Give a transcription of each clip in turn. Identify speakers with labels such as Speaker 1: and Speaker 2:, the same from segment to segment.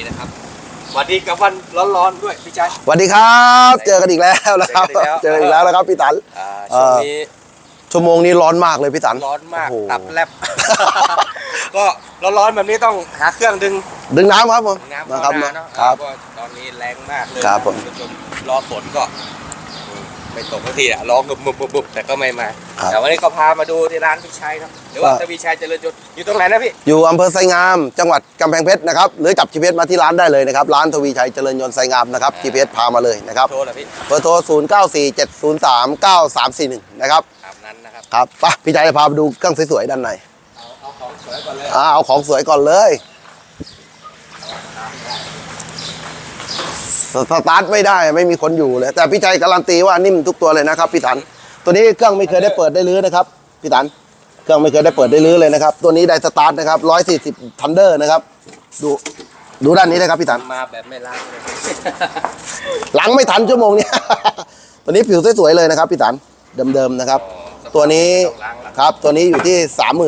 Speaker 1: นี้นะครับสวัสดีกับวันร้อนๆด้วยพี่ชาย
Speaker 2: สวัสดีครับ เจอกันอีกแล้วนะครับ
Speaker 1: เจอกันอีกแล้ว
Speaker 2: เจออีกแล้วนะครับพี่ตัน
Speaker 1: อ่า
Speaker 2: เอ่อ
Speaker 1: ช่วงนี้
Speaker 2: ชั่วโมงนี้ร้อนมากเลยพี่ตัน
Speaker 1: ร้อนมาก
Speaker 2: โอ้โห
Speaker 1: ตับแลบ ก็ร้อนๆแบบนี้ต้องหาเครื่องดึง
Speaker 2: ดึงน้ำครับผม
Speaker 1: น้ำ
Speaker 2: นะค
Speaker 1: เข้า
Speaker 2: รับ
Speaker 1: นาเนาะ
Speaker 2: ครับ
Speaker 1: ก็ตอนนี้แรงมากเลย
Speaker 2: ครับผม
Speaker 1: ณผู้ชมรอฝนก็อืม ไม่ตกทันทีอะร้องบุบบุบบุบบุบแต่ก็ไม่มา
Speaker 2: ครับ
Speaker 1: แต่วันนี้ก็พามาดูที่ร้านพี่ชัยครับหรือว่า
Speaker 2: ครับ
Speaker 1: ทวีชัยเจริญยศอยู่ตรงไหนนะพี่
Speaker 2: อยู่อำเภอไซงาม จังหวัดกำแพงเพชรนะครับ หรือจับ GPS มาที่ร้านได้เลยนะครับ ร้านทวีชัยเจริญยนต์ไซงามนะครับ GPS พามาเลยนะครับ
Speaker 1: โทรเหรอพี่
Speaker 2: เบอร์โทร 0 9 4 7 0 3 9 3 4 1 นะครับ
Speaker 1: ตามนั้นนะครับ
Speaker 2: ครับไปพี่ชัยจะพาไปดูเครื่องสวยๆด้านใน
Speaker 1: เอาเอาของสวยก่อนเลย
Speaker 2: อ่าเอาของสวยก่อนเลย สสตาร์ทไม่ได้ไม่มีคนอยู่เลย แต่พี่ชัยการันตีว่านิ่มทุกตัวเลยนะครับพี่ตัน ตัวนี้เครื่องไม่เคยได้เปิดได้ลื้อนะครับพี่ตัน เครื่องไม่เคยได้เปิดได้ลื้อเลยนะครับ ตัวนี้ได้สตาร์ทนะครับ140ทันเดอร์นะครับ ดูดูด้านนี้นะครับพี่ตัน
Speaker 1: มาแบบไม่ล้างเลย
Speaker 2: หลังไม่ทันชั่วโมงเนี้ยตัวนี้ผิวสวยๆเลยนะครับพี่ตันเดิมๆนะครับ ตัวนี้
Speaker 1: ต้องล้างละ
Speaker 2: ครับตัวนี้อยู่ที่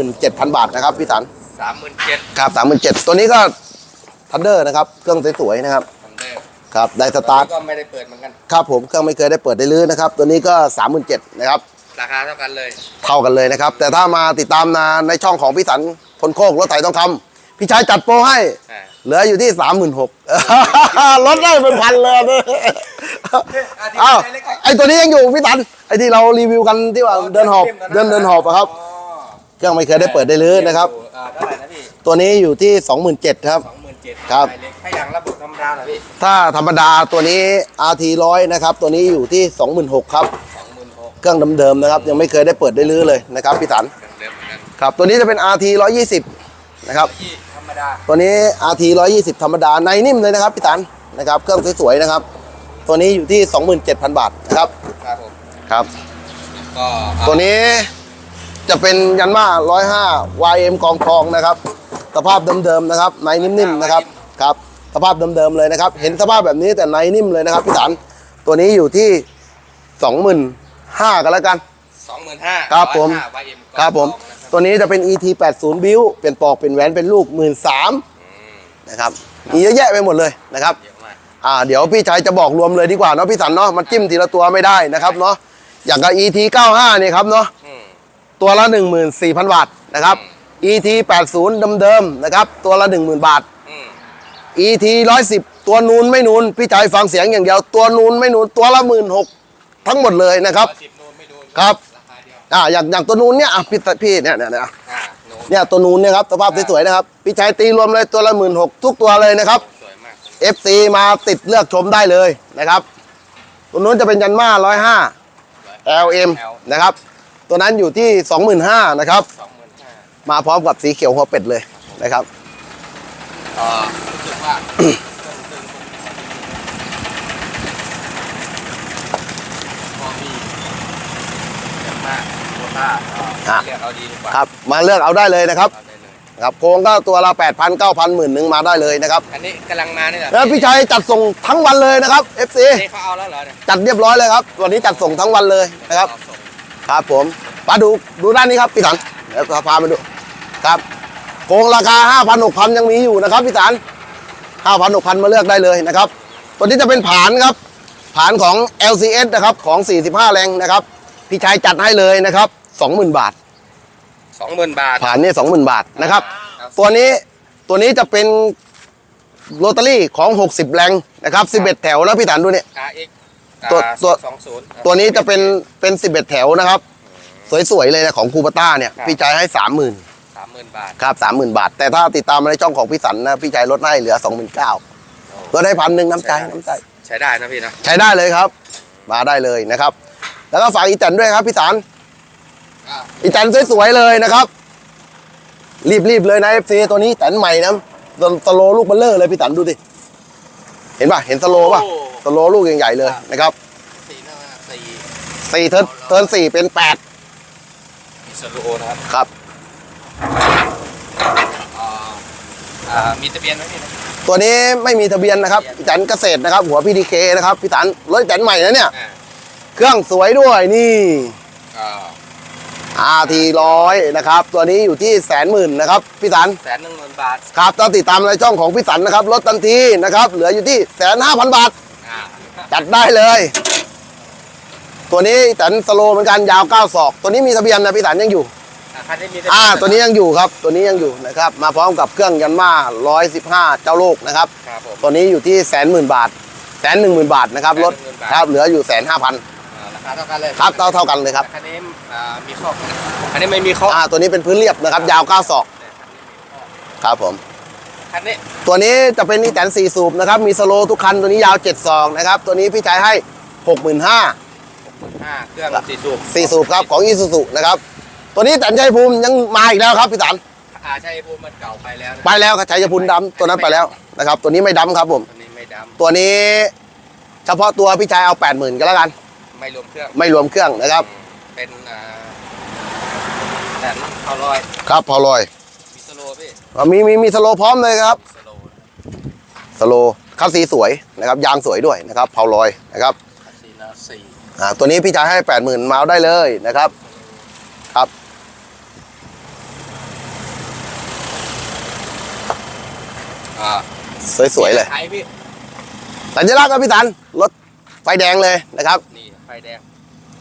Speaker 2: 37,000บาทนะครับพี่ตัน
Speaker 1: สามหมื่นเจ็ด
Speaker 2: ครับ37,000ตัวนี้ก็ทันเดอร์นะครับ เครื่องสวยๆนะครับ
Speaker 1: ทันเดอร์
Speaker 2: ครับได้สตาร์ท
Speaker 1: ก็ไม่ได้เปิดเหมือนกัน
Speaker 2: ครับผมเครื่องไม่เคยได้เปิดได้ลื้อนะครับ ตัวนี้ก็37,000นะครับ
Speaker 1: ราคาเท่ากันเลย
Speaker 2: เท่ากันเลยนะครับ แต่ถ้ามาติดตามนาในช่องของพี่สันคนโคกรถไถต้องคำพี่ชายจัดโปรให้
Speaker 1: อ่า
Speaker 2: เหลืออยู่ที่36,000ลดได้เป็นพันเลยเนี่ยอ้าวไอตัวนี้ยังอยู่พี่ตันไอที่เรารีวิวกันที่ว่าเดินหอบเดินเดินหอบอะครับ
Speaker 1: อ๋อ
Speaker 2: เครื่องไม่เคยได้เปิดได้ลื้อนะครับ
Speaker 1: อ่าเท่าไหร่นะพี่
Speaker 2: ตัวนี้อยู่ที่27,000ครับ
Speaker 1: สองหมื่นเจ็ด
Speaker 2: ครับ
Speaker 1: ให้อย่างระบุธ รรมดาเหรอพี่
Speaker 2: ถ้าธรรมดาตัวนี้ RT 100นะครับ ตัวนี้อยู่ที่ 26,000ครับ
Speaker 1: สองหมื่นหก
Speaker 2: เครื่องเดิมๆนะครับ ยังไม่เคยได้เปิดได้ลื้อเลยนะครับพี่สัน
Speaker 1: เดิมเหมือนกัน
Speaker 2: ครับ ตัวนี้จะเป็น RT 120นะครับ
Speaker 1: ที่ธรรมดา
Speaker 2: ตัวนี้ RT 120 ธรรมดาในนิ่มเลยนะครับพี่ตันนะครับ เครื่องสวยๆนะครับ ตัวนี้อยู่ที่ 27,000 บาทนะครับ
Speaker 1: ครับผม
Speaker 2: ครับ
Speaker 1: ก็
Speaker 2: ตัวนี้จะเป็นยันมา105 YM กองทองนะครับ สภาพเดิมๆนะครับในนิ่มๆนะครับ ครับ สภาพเดิมๆเลยนะครับ เห็นสภาพแบบนี้แต่ในนิ่มเลยนะครับพี่ตันตัวนี้อยู่ที่25,000กันแล้วกัน
Speaker 1: สองหมื่นห้า
Speaker 2: ครับผม
Speaker 1: วายเอ็ม
Speaker 2: ครับผม ตัวนี้จะเป็น ET 80บิวเป็นปอกเป็นแหวนเป็นลูก1 3ื่นนะครับมีเยอะแยะไปหมดเลยนะครับ
Speaker 1: เยอะมาก
Speaker 2: อ่าเดี๋ยวพี่ชัยจะบอกรวมเลยดีกว่าเนาะพี่สันเนาะมันจิ้มทีละตัวไม่ได้นะครับเนาะอย่างกับ ET 95นี่ครับเนาะ
Speaker 1: อืม
Speaker 2: ตัวละ 14,000 บาทนะครับ ET 80เดิมๆนะครับ ตัวละ 10,000 บาท
Speaker 1: อืม
Speaker 2: ET 110 ตัวนูนไม่นูนพี่ชัยฟังเสียงอย่างเดียว ตัวนูนไม่นูนตัวละ16,000ทั้งหมดเลยนะครับ
Speaker 1: สิบนูนไม่ดู
Speaker 2: ครับ
Speaker 1: ราคาเดียว
Speaker 2: อ่าอย่างอย่างตัวนูนเนี่ยอะพี่พี่เนี่ยเนี่ยเนี่ย
Speaker 1: อ่านูน
Speaker 2: เนี่ยตัวนูนเนี่ยครับสภาพสวยๆนะครับพี่ชัยตีรวมเลยตัวละ16,000ทุกตัวเลยนะครับ
Speaker 1: สวยมาก
Speaker 2: FC มาติดเลือกชมได้เลยนะครับ ตัวนู้นจะเป็นยันมา105 LM นะครับ ตัวนั้นอยู่ที่ 25,000นะครับ
Speaker 1: สองหมื่นห้า
Speaker 2: มาพร้อมกับสีเขียวหัวเป็ดเลยนะครับ
Speaker 1: ก็รู้สึกว่าพอมีเยอะมากโควต้าก็เรียกเอาดีดีกว่า
Speaker 2: ครับ มาเลือกเอาได้เลยนะครับ
Speaker 1: เอาได้เลย
Speaker 2: ครับโครงก็ตัวละ 8,000 9,000หมื่นหนึ่งมาได้เลยนะครับ
Speaker 1: อันนี้กำลังมาเนี่ยเหรอ
Speaker 2: แล้วพี่ชัยจัดส่งทั้งวันเลยนะครับ FC
Speaker 1: นี่เขาเอาแล้วเหรอเนี่ย
Speaker 2: จัดเรียบร้อยเลยครับ วันนี้จัดส่งทั้งวันเลยนะครับ
Speaker 1: เอาส่ง
Speaker 2: ครับผมมาดูดูด้านนี้ครับพี่สันเดี๋ยวพามาดูครับ โครงราคา 5,000 6,000 ยังมีอยู่นะครับพี่สัน5,000 6,000 มาเลือกได้เลยนะครับ ตัวนี้จะเป็นผานครับ ผานของ LCS นะครับของ 45 แรงนะครับ พี่ชายจัดให้เลยนะครับ 20,000 บาท
Speaker 1: สองหมื่นบาท
Speaker 2: ผานนี่20,000บาทนะครับ
Speaker 1: ครับ
Speaker 2: ตัวนี้ตัวนี้จะเป็นโรตารี่ของ 60 แรงนะครับ 11 แถวแล้วพี่สันดูเนี่ย
Speaker 1: RX
Speaker 2: ตัวตัว
Speaker 1: สองศูนย์
Speaker 2: ตัวนี้จะเป็นเป็น 11 แถวนะครับ สวยๆเลยนะของคูปต้าเนี่ย
Speaker 1: ครับ
Speaker 2: พี่ชายให้ 30,000
Speaker 1: สามหมื่นบาท
Speaker 2: ครับสามหมื่นบาท แต่ถ้าติดตามมาในช่องของพี่สันนะพี่ชายลดให้เหลือสองหมื่นเก้าลดให้พันหนึ่งน้ำใจน้ำใจ
Speaker 1: ใช้ได้นะพี่นะ
Speaker 2: ใช้ได้เลยครับ มาได้เลยนะครับ แล้วก็ฝากอีแตนด้วยครับพี่สันอีแตนสวยๆเลยนะครับ รีบๆเลยนะเอฟซีตัวนี้แตนใหม่นะสโลลูกเบลเลอร์เลยพี่สันดูดิเห็นป่ะเห็นสโลป่ะ
Speaker 1: โอ้
Speaker 2: สโลลูกใหญ่ๆเลยนะครับ
Speaker 1: สี่หน้าสี่
Speaker 2: สี่เทิร์นเทิร์นสี่เป็นแปด
Speaker 1: มีสโลโอนะครับ
Speaker 2: ครับ
Speaker 1: อ่าอ่า มีทะเบียนไหมพี่นะ
Speaker 2: ตัวนี้ไม่มีทะเบียนนะครับพี่สันเกษตรนะครับ หัวพีดีเคนะครับพี่สันรถแตนใหม่นะเนี่ย
Speaker 1: อ่า
Speaker 2: เครื่องสวยด้วยนี่
Speaker 1: อ่า
Speaker 2: อาทีร้อยนะครับ ตัวนี้อยู่ที่แสนหมื่นนะครับพี่สัน
Speaker 1: แสนหนึ่งหมื่นบาท
Speaker 2: ครับต้องติดตามในช่องของพี่สันนะครับลดทันทีนะครับ เหลืออยู่ที่แสนห้าพันบาท
Speaker 1: อ่า
Speaker 2: จัดได้เลย ตัวนี้สันสโลว์เหมือนกันยาว9ศอก ตัวนี้มีทะเบียนนะพี่สันยังอยู่
Speaker 1: อ่า คันนี้มี
Speaker 2: อ่าตัวนี้ยังอยู่ครับตัวนี้ยังอยู่นะครับ มาพร้อมกับเครื่องยันมา115 เจ้าโลกนะครับ
Speaker 1: ครับผม
Speaker 2: ตัวนี้อยู่ที่แสนหมื่นบาทแสนหนึ่งหมื่นบาทนะครับลด
Speaker 1: 110,000บาท
Speaker 2: ครับเหลืออยู่แสนห้าพัน
Speaker 1: อ่าราคาเท่ากันเลย
Speaker 2: ครับเท่าเท่ากันเลยครับ
Speaker 1: คันนี้อ่ามีข้ออันนี้ไม่มีข้อ
Speaker 2: อ่าตัวนี้เป็นพื้นเรียบนะครับ ยาว9ศอกครับผม
Speaker 1: คันนี้
Speaker 2: ตัวนี้จะเป็นอีแตนสี่สูบนะครับมีสโลว์ทุกคันตัวนี้ยาว7ศอกนะครับตัวนี้พี่ชายให้65,000
Speaker 1: ห้าเครื่องสี่สูบ
Speaker 2: สี่สูบครับของอีซูซูนะครับ ตัวนี้แตนชัยภูมิยังมาอีกแล้วครับพี่สัน
Speaker 1: อ่าใช่ภูมิมันเก่าไปแล้วนะ
Speaker 2: ไปแล้วครับชัยภูมิดำตัวนั้นไปแล้วนะครับ ตัวนี้ไม่ดำครับผม
Speaker 1: ตัวนี้ไม่ด
Speaker 2: ตัวนี้เฉพาะตัวพี่ชายเอา80,000ก็แล้วกันำ
Speaker 1: ไม่รวมเครื่อง
Speaker 2: ไม่รวมเครื่องนะครับ
Speaker 1: เป็นอ่าแสนเท่าร้อย
Speaker 2: ครับพอลอย
Speaker 1: มีสโลว์พี่
Speaker 2: อะมีมีมีสโลว์พร้อมเลยครับ
Speaker 1: สโลว์
Speaker 2: สโลว์คัสซีสวยนะครับยางสวยด้วยนะครับเผาลอยนะครับ
Speaker 1: สี่นาสี่
Speaker 2: อ่าตัวนี้พี่ชายให้80,000มาเอาได้เลยนะครับ ครับ
Speaker 1: อ่า
Speaker 2: สวยๆเลย
Speaker 1: ไทยพี่
Speaker 2: สัญลักษณ์ครับพี่สันรถไฟแดงเลยนะครับ
Speaker 1: นี่ไฟแดง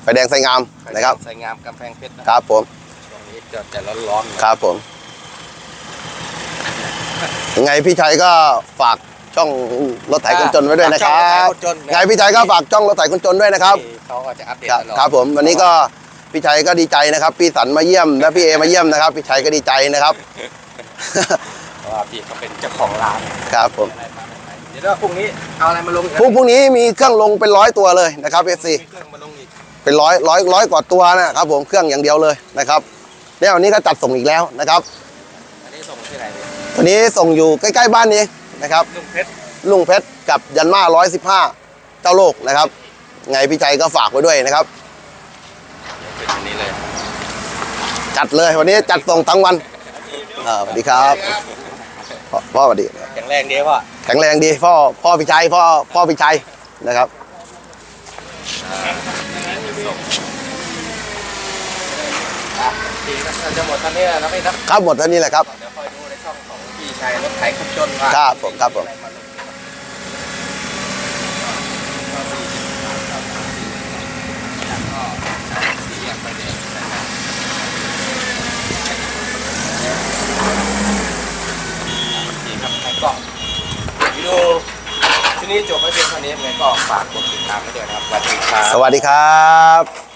Speaker 2: ไฟแดงไฟงาม
Speaker 1: ไฟแดง
Speaker 2: นะครับ
Speaker 1: ใส่งามกำแพงเพชรนะครับ
Speaker 2: ผม
Speaker 1: ช่วงนี้จะจะร้อนๆนะครับ
Speaker 2: ผมยังไงพี่ชัยก็ฝากช่องรถไถคนจนไว้ด้วยนะครับ
Speaker 1: ช่องถคนจน
Speaker 2: ยังไงพี่ชัยก็ฝากช่องรถไถคนจนด้วยนะครับ
Speaker 1: ที่เขาก็จะอัปเดต
Speaker 2: ครับ
Speaker 1: ตลอด
Speaker 2: ครับผมวันนี้ก็พี่ชัยก็ดีใจนะครับ พี่สันมาเยี่ยมและพี่เอมาเยี่ยมนะครับ พี่ชัยก็ดีใจนะครับ
Speaker 1: เพราะว่าพี่เขาเป็นเจ้าของร้าน
Speaker 2: ครับผม
Speaker 1: อะไรมาไม่ไปเดี๋ยวว่าพรุ่งนี้เอาอะไรมาลงอีกนะ
Speaker 2: พรุ่งพรุ่งนี้มีเครื่องลงเป็นร้อยตัวเลยนะครับเอฟซี
Speaker 1: มีเครื่องมาลงอีก
Speaker 2: เป็นร้อยร้อยร้อยกว่าตัวนะครับผมเครื่องอย่างเดียวเลยนะครับเนี่ยวันนี้ก็จัดส่งอีกแล้วนะครับ
Speaker 1: อันนี้ส่งที่ไหนพี่
Speaker 2: วันนี้ส่งอยู่ใกล้ๆบ้านนี้นะครับ
Speaker 1: ลุงเพชร
Speaker 2: ลุงเพชรกับยันมา115เจ้าโลกนะครับ ไงพี่ชัยก็ฝากไว้ด้วยนะครับ
Speaker 1: เป็นอันนี้เลย
Speaker 2: จัดเลยวันนี้จัดส่งทั้งวันอ่าสวัสดีครับ พ่อพ่อสวัสดี
Speaker 1: แข็งแรงดีป่ะ
Speaker 2: แข็งแรงดีพ่อพ่อพี่ชัยพ่อพ่อพี่ชัยนะครับ
Speaker 1: อะทีก็จะหมดตอนนี้แล้วนะพี่ครับ
Speaker 2: ครับหมดเท่านี้แหละครับ
Speaker 1: เดี๋ยวคอยดูในช่องของพี่ชัยรถไถขับจนว่า
Speaker 2: ครับผมครับผม
Speaker 1: อะไาลงแล้วก็สีแยกไฟแดงนะครับดีครับแล้วก็วิดีโอที่ นี้จบไปเพียงเท่านี้ยังไงก็ฝากกดติดตามไว้ด้วยนะครับสวัสดีครับ
Speaker 2: สวัสดีครับ